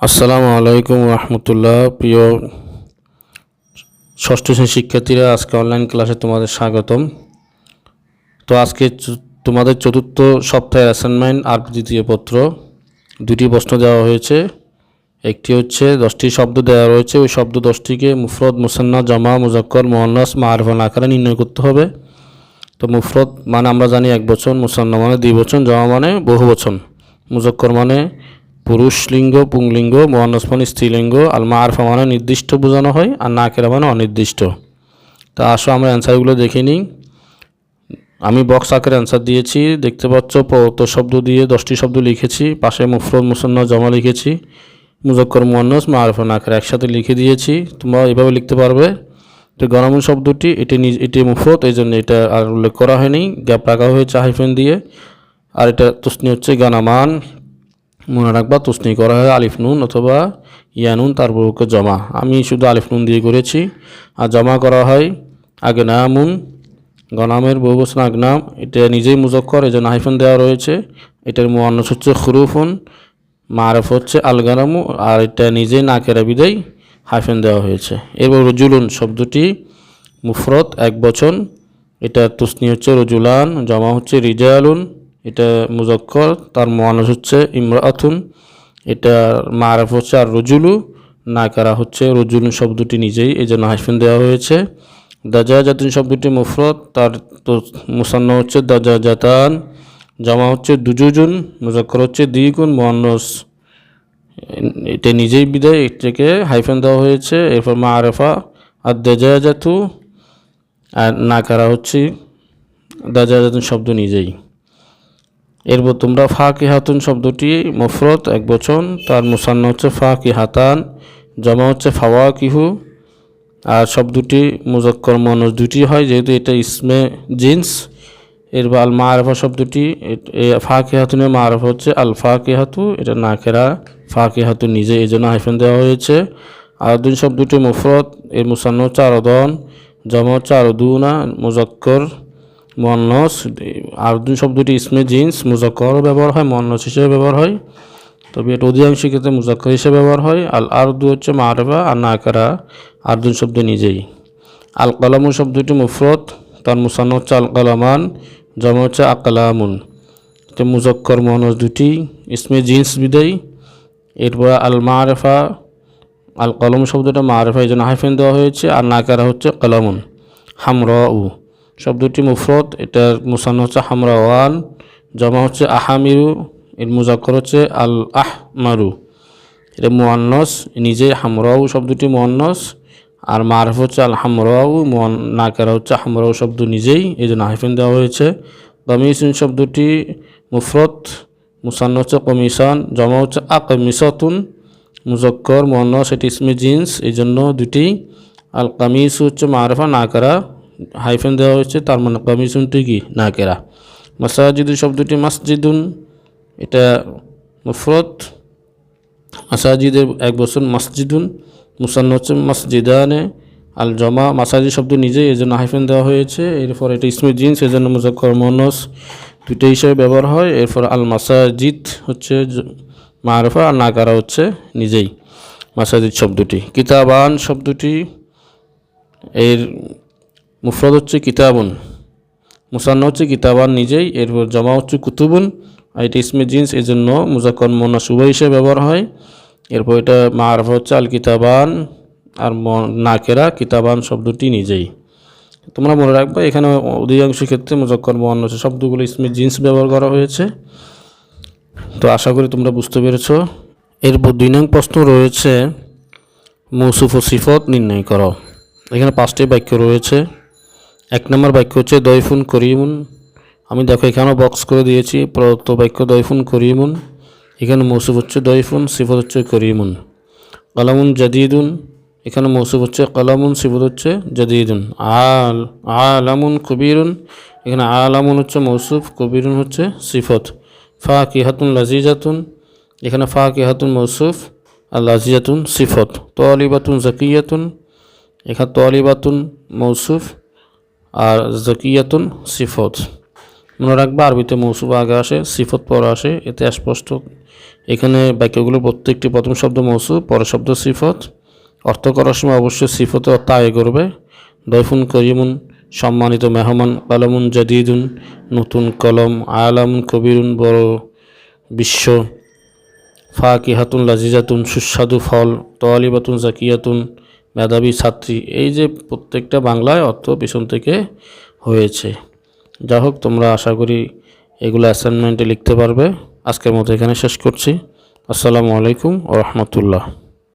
আসসালামু আলাইকুম রহমতুল্লাহ। প্রিয় ষষ্ঠ শ্রেণির শিক্ষার্থীরা, আজকে অনলাইন ক্লাসে তোমাদের স্বাগতম। তো আজকে তোমাদের চতুর্থ সপ্তাহের অ্যাসাইনমেন্ট আর দ্বিতীয় পত্র। দুটি প্রশ্ন দেওয়া হয়েছে। একটি হচ্ছে, দশটি শব্দ দেওয়া রয়েছে। ওই শব্দ দশটিকে মুফরদ, মুসান্না, জমা, মুজাক্কর, মোহান্নাস মারফান আকারে নির্ণয় করতে হবে। তো মুফরদ মানে আমরা জানি এক বচন, মুসান্না মানে দুই বচন, জমা মানে বহু বচন। মুজক্কর মানে পুরুষ লিঙ্গ পুংলিঙ্গ মোহান্নস মানে স্ত্রীলিঙ্গ আল মারফা মানে নির্দিষ্ট বোঝানো হয় আর নাকেরা মানে অনির্দিষ্ট। তা আসো আমরা অ্যান্সারগুলো দেখে নিই। আমি বক্স আকারে অ্যান্সার দিয়েছি। দেখতে পাচ্ছ পরত শব্দ দিয়ে দশটি শব্দ লিখেছি। পাশে মুফরদ মুসন্না জমা লিখেছি। মুজক্কর, মোহান্নস মারফা নাকের একসাথে লিখে দিয়েছি। তোমরা এভাবে লিখতে পারবে। তো গণমূল শব্দটি, এটি নিজ, এটি মুফরত এই জন্য এটা আর উল্লেখ করা হয়নি। গ্যাপ রাখা হয়েছে হাইফেন দিয়ে। আর এটা তুসনি হচ্ছে গানামান। মনে রাখবা তুসনি করা হয় আলিফ নুন অথবা ইয়ানুন তারপর ওকে জমা। আমি শুধু আলিফ নুন দিয়ে করেছি। আর জমা করা হয় আগনামুন, গনামের বহুবচন আগনাম। এটা নিজেই মুজক্কর এই জন্য হাইফেন দেওয়া রয়েছে। এটার মোয়ান্নস হচ্ছে খুরুফুন, মারফ হচ্ছে আলগানামু, আর এটা নিজেই নাকেরা বিদায় হাইফেন দেওয়া হয়েছে। এরপর রজুলুন শব্দটি মুফরত, এক বচন। এটা তুসনি হচ্ছে রজুলান, জমা হচ্ছে রিজালুন। এটা মুজক্কর তার মোয়ানস হচ্ছে ইমরাতুন। এটা মারফ হচ্ছে আর রজুলু, নাকারা হচ্ছে রজুলুন শব্দটি নিজেই এই জন্য হাইফেন দেওয়া হয়েছে। দাজা জাতুন শব্দটি মুফরত তার তো মুসান্ন হচ্ছে দাজা জাতান জমা হচ্ছে দুজুজুন মুজক্কর হচ্ছে দ্বিগুণ মোয়ান্নস এটা নিজেই বিদায়, এটাকে হাইফেন দেওয়া হয়েছে। এরপর মা আরেফা আর দাজাজাতু আর নাকারা হচ্ছে দাজাজাতুন শব্দ নিজেই। এরপর তোমরা ফাঁকি হাতুন শব্দটি মফরত, এক বচন। তার মুসান্ন হচ্ছে ফাঁকি হাতান জমা হচ্ছে ফাওয়া কিহু আর শব্দটি মুজক্কর মনস দুটি হয়, যেহেতু এটা ইসমে জিন্স। এরপর আল মারফা শব্দটি ফাঁকি হাতুনের মারফা হচ্ছে আল ফাঁকি হাতু এটা নাকেরা ফাঁকি হাতু নিজে এই জন্য হাইফেন দেওয়া হয়েছে। আরদিন শব্দটি মুফরত, এর মুসান্ন হচ্ছে আরদন, জমা হচ্ছে আরদুনা, মুজক্কর। মন্নস আরদুন শব্দটি ইসমে জিন্স মুজক্কর ব্যবহার হয় মন্নস হিসেবে ব্যবহার হয়। তবে এটা অধিকাংশ ক্ষেত্রে মুজাক্কর হিসেবে ব্যবহার হয়। আল আরদু হচ্ছে মারফা আর নাকারা আরদুন শব্দ নিজেই। আল কালামু শব্দটি মুফরত, তার মুসান্ন হচ্ছে আল কালামান, জমা হচ্ছে আকালামুন এটা মুজক্কর, মনস দুটি, ইসমে জিন্স বিদায়ী। এরপর আল মারেফা, আল কলম শব্দটা মারেফা, এই জন্য হাইফেন দেওয়া হয়েছে। আর নাকারা হচ্ছে কলামুন হামরা উ শব্দটি মুফরত এটার মুসান হচ্ছে হামরা ওয়ান, জমা হচ্ছে আহামিরু, এর মুজাক্কর হচ্ছে আল আহমারু এটা মোয়ান্নস, নিজে হামরাউ শব্দটি মোয়ান্নস, আর মারফ হচ্ছে আল হামরাউ মোয়ান, নাকারা হচ্ছে হামরাউ শব্দ নিজেই এই জন্য হাইফেন দেওয়া হয়েছে। কমিশন শব্দটি মুফরত মুসান্ন হচ্ছে কমিশন জমা হচ্ছে আকমিসতুন, মুজক্কর মোহান্নস এটি ইসমি জিন্স এই জন্য দুটি। আল কামিস হচ্ছে মারফা নাকারা। হাইফেন দেওয়া হয়েছে, তার মানে কমিশনটি কি? নাকেরা মাসাজিদুন শব্দটি মাসজিদুন, এটা মুফরত মাসাজিদের এক বছর মসজিদুন মুসান্ন হচ্ছে মসজিদানে। আল জমা, মাসাজিদ শব্দ নিজেই এই জন্য হাইফেন দেওয়া হয়েছে, এরপর এটা ইসমে জিন্স এই জন্য মুজক্কর মনস দুটো হিসেবে ব্যবহার হয়। এরপর আল মাসাজিদ হচ্ছে মারফা, আর নাকারা হচ্ছে নিজেই মাসাজিদ শব্দটি। কিতাবান শব্দটি, এর মুফরদ হচ্ছে কিতাবুন। মুসান্ন হচ্ছে কিতাবান নিজেই, এরপর জমা হচ্ছে কুতুবুন। আর এটা ইসমে জিন্স এই জন্য মুজাক্কর মনা শুভ হিসেবে ব্যবহার হয়। এরপর এটা মারফ হচ্ছে আল কিতাবান আর নাকেরা, কিতাবান শব্দটি নিজেই। তোমরা মনে রাখবে, এখানে অধিকাংশ ক্ষেত্রে মুজাক্কর মহান্ন শব্দগুলো ইসমে জিন্স ব্যবহার করা হয়েছে। তো আশা করি তোমরা বুঝতে পেরেছ। এরপর দুই নং প্রশ্ন রয়েছে, মৌসুফ ও সিফত নির্ণয় করো। এখানে পাঁচটি বাক্য রয়েছে। এক নম্বর বাক্য হচ্ছে, দয়ফুন করিমুন। আমি দেখো, এখানেও বক্স করে দিয়েছি, প্রদত্ত বাক্য, দয়ফুন করিমুন। এখানে মৌসুফ হচ্ছে, দয়ফুন। সিফত হচ্ছে, করিমুন। কালামুন জাদিদুন। এখানে মৌসুফ হচ্ছে, কালামুন। সিফত হচ্ছে, জাদিদুন। আল, আলামুন কবিরুন। এখানে আলামুন হচ্ছে মৌসুফ, কবিরুন হচ্ছে সিফত। ফা কিহাতুন লাজিজাতুন। এখানে ফা কিহাতুন মৌসুফ, আর লাজিজাতুন সিফত। তলিবাতুন জাকিয়াতুন। এখানে তলিবাতুন মৌসুফ আর জাকিয়াতুন সিফত। মনে রাখবা, আরবিতে মৌসুফ আগে আসে, সিফত পর আসে, এতে স্পষ্ট। এখানে বাক্যগুলো প্রত্যেকটি প্রথম শব্দ মৌসু পরের শব্দ সিফত। অর্থ করার সময় অবশ্যই সিফতে অর্থ আয় করবে। দয়ফুন করিমুন, সম্মানিত মেহমান কালামুন জাদিদুন, নতুন কলম, আলামুন কবিরুন, বড় বিশ্ব। ফাকিহাতুন, লাজিজাতুন, সুস্বাদু ফল, তোয়ালিবাতুন, জাকিয়াতুন মেধাবী ছাত্রী। এই যে প্রত্যেকটা বাংলায় অর্থ পিছন থেকে হয়েছে। যা হোক, তোমরা আশা করি এগুলো অ্যাসাইনমেন্টে লিখতে পারবে। আজকের মতো এখানে শেষ করছি। আসসালামু আলাইকুম ও রহমতুল্লাহ।